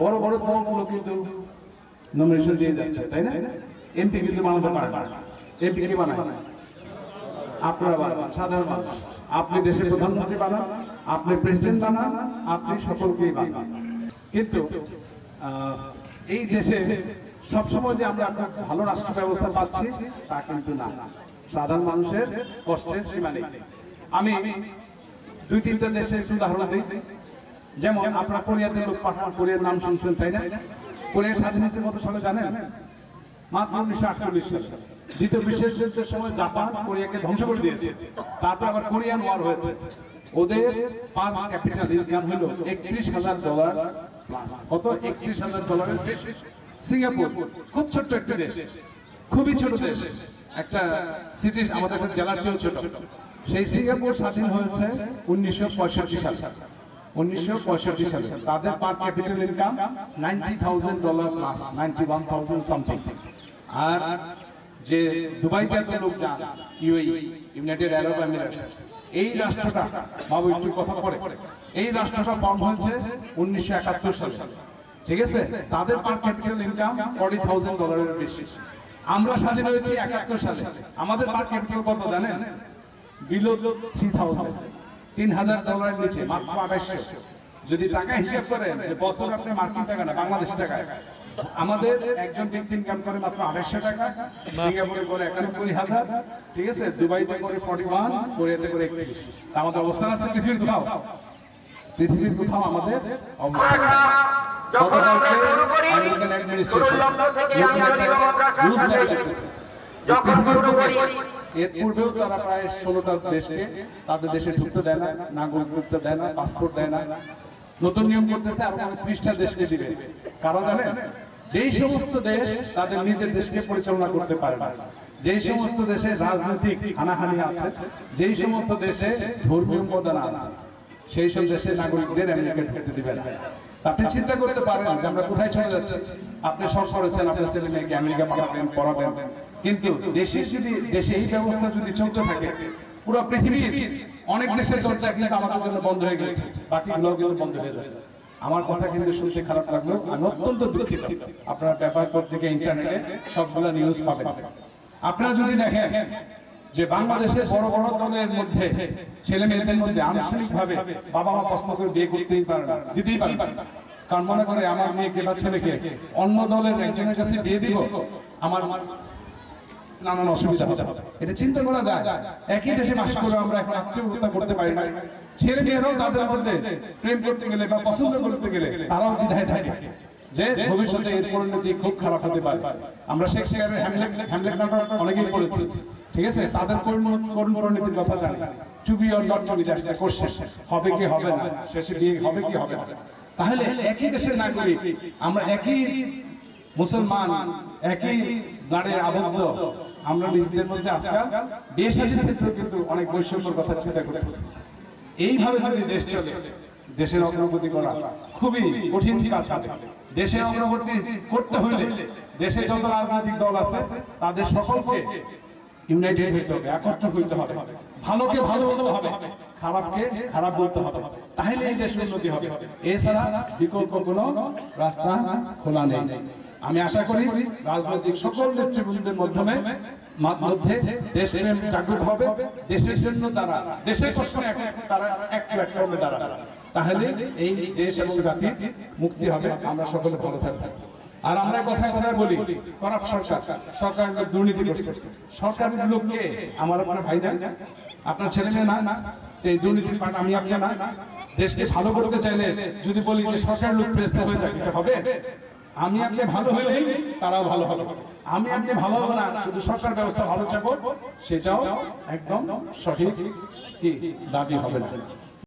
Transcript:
বড় বড় দলগুলো কিন্তু নমিনেশন দিয়ে যাচ্ছে, তাই না? এমপি কিন্তু বানাতে পারে না। এমপি কে বানায়? আপনারা বানান, সাধারণ মানুষ। আপনি দেশের প্রধানমন্ত্রী বানান, আপনি প্রেসিডেন্ট বানান, আপনি সকলকেই বানান। কিন্তু এই দেশে সবসময় যে আমরা একটা ভালো রাষ্ট্র ব্যবস্থা পাচ্ছি, তা কিন্তু না। সাধারণ মানুষের কষ্টের সীমা নেই। আমি দুই তিনটা দেশের উদাহরণ দিই। যেমন আপনার কোরিয়াতে লোক পাঠান কোরিয়ার নাম শুনছেন, তাই না? কোরিয়ার স্বাধীন কত সালে জানেন? মাত্র উনিশশো আটচল্লিশ সালে। দ্বিতীয় বিশ্বযুদ্ধের সময় জাপান কোরিয়াকে ধ্বংস করে দিয়েছে। তারপর আবার কোরিয়ান ওয়ার হয়েছে। ওদের পার ক্যাপিটাল ইনকাম হলো একত্রিশ হাজার ডলার কত? একত্রিশ হাজার ডলারের বেশি। সিঙ্গাপুর, খুব ছোট্ট একটা দেশ। খুবই ছোট দেশ। একটা সিটি আমাদের জেলার চেয়েও ছোট। সেই সিঙ্গাপুর স্বাধীন হয়েছে উনিশশো পঁয়ষট্টি সালে। উনিশশো পঁয়ষট্টি তাদের income thousand dollar one thousand something আর যে দুবাইতে ইউনাইটেড এই কথা এই রাষ্ট্রটা হয়েছে উনিশশো একাত্তর সালে। ঠিক আছে? তাদের ইনকাম ডলারের আমরা স্বাধীন হয়েছি একাত্তর সালে। আমাদের পার ক্যাপিটাল কত জানেন? বিলো থ্রি থাউজেন্ড তিন হাজার ডলারের নিচে মাত্র আড়াইশো যদি টাকা হিসাব করেন যে বছর আপনি মার্কিন টাকা না বাংলাদেশি টাকায় আমাদের একজন ব্যক্তি ইনকাম করে মাত্র আড়াইশো টাকা সিঙ্গাপুরে করে একানব্বই হাজার ঠিক আছে? দুবাইতে করে ফর্টি ওয়ান কোরিয়াতে করে একত্রিশ। আমাদের অবস্থান আছে পৃথিবীর কোথাও? পৃথিবীর কোথাও আমাদের অবস্থান যখন আমরা শুরু করি আমি নতুন যদি যখন করি, এর পূর্বেও তারা প্রায় ষোলোটা তাদের দেশে ঢুকতে দেয় না নাগরিকত্ব দেয় না, পাসপোর্ট দেয় না। নতুন নিয়ম করতেছে ত্রিশটা দেশকে দিবে। কারণ যেই সমস্ত দেশ তাদের নিজের দেশকে পরিচালনা করতে পারে না। যেই সমস্ত দেশে রাজনৈতিক হানাহানি আছে, যেই সমস্ত দেশে ধর্মীয় উপাদান আছে, সেই সব দেশের নাগরিকদের আমেরিকা ঢুকতে দিবে না। আপনি চিন্তা করতে পারেন যে আমরা কোথায় চলে যাচ্ছি। আপনি সব করেছেন, আপনার ছেলে মেয়েকে আমেরিকা পাঠাবেন, পড়াবেন। কিন্তু দেশে যদি দেশে এই ব্যবস্থা যদি চলতে থাকে, পুরো পৃথিবীর অনেক দেশের দরজা কিন্তু আমাদের জন্য বন্ধ হয়ে গেছে। বাকিগুলোও কিন্তু বন্ধ হয়ে যাবে। আমার কথা কিন্তু শুনতে খারাপ লাগল। আমি অত্যন্ত দুঃখিত। আপনার ব্যাপার পত্রিকা ইন্টারনেটে সবগুলো নিউজ পাবেন। আপনারা যদি দেখেন যে বাংলাদেশের বড় বড় দলের মধ্যে ছেলে মেয়েদের মধ্যে আনুষ্ঠানিক ভাবে বাবা মা পছন্দ করে বিয়ে করতেই পারে না, দিতেই পারে না। কারণ মনে করে আমার মেয়েকে বা ছেলেকে অন্য দলের একজনের কাছে বিয়ে দিব, আমার নানান অসুবিধা এটা চিন্তা করা যায়। একই দেশে করে আমরা এখন আত্মীয়তা করতে পারি না। ছেলে মেয়েরাও তাদের মধ্যে প্রেম করতে গেলে বা পছন্দ করতে গেলে তারাও দ্বিধায় থাকে। যে ভবিষ্যতে এর পরিণতি খুব খারাপ হতে পারে। আমরা শেক্সপিয়ারের হ্যামলেট হ্যামলেট নাটক অনেকেই পড়েছি। ঠিক আছে? তাদের পরিণতির কথা জানি অর নট কোশ্চেন হবে কি, হবে না? শেষে বিয়ে হবে কি, হবে না? তাহলে একই দেশের নাগরিক, আমরা একই মুসলমান, একই গাড়ে আবদ্ধ আমরা নিজেদের মধ্যে আজকাল শাদীর ক্ষেত্রে কিন্তু অনেক বৈষম্যের কথা চিন্তা করতেছি। এইভাবে যদি দেশ চলে, দেশের অগ্রগতি করা খুবই কঠিন কাজ হবে। দেশের অগ্রগতি করতে হলে দেশে যত রাজনৈতিক দল আছে, তাদের সকলকে ইউনাইটেড হইতে হবে, একত্র হইতে হবে। ভালোকে ভালো বলতে হবে, খারাপকে খারাপ বলতে হবে। তাহলে এই দেশের উন্নতি হবে। এছাড়া বিকল্প কোনো রাস্তা খোলা নেই। আমি আশা করি রাজনৈতিক সকল নেতৃবৃন্দের মাধ্যমে মধ্যে দেশপ্রেম জাগ্রত হবে। দেশের জন্য তারা দেশের প্রশ্নে তারা একটা হবে তারা। তাহলে এই দেশ এবং জাতির মুক্তি হবে। আমরা সকলে ভালো থাকব। আর আমরা কথায় কথায় বলি করাপ সরকার। সরকার লোক দুর্নীতি করছে। সরকারের লোককে আমার আপনার ভাই না? আপনার ছেলে মেয়ে না? না এই দুর্নীতির পাঠ আমি আপনি না। দেশকে ভালো করতে চাইলে যদি বলি যে সরকার লোক প্রেসতে হয়ে যাবে হবে? আমি আপনি ভালো হলেই তারাও ভালো হবে। আমি আপনি ভালো হবে না শুধু সরকার ব্যবস্থা ভালো চাকর সেটাও একদম সঠিক দাবি হবে না।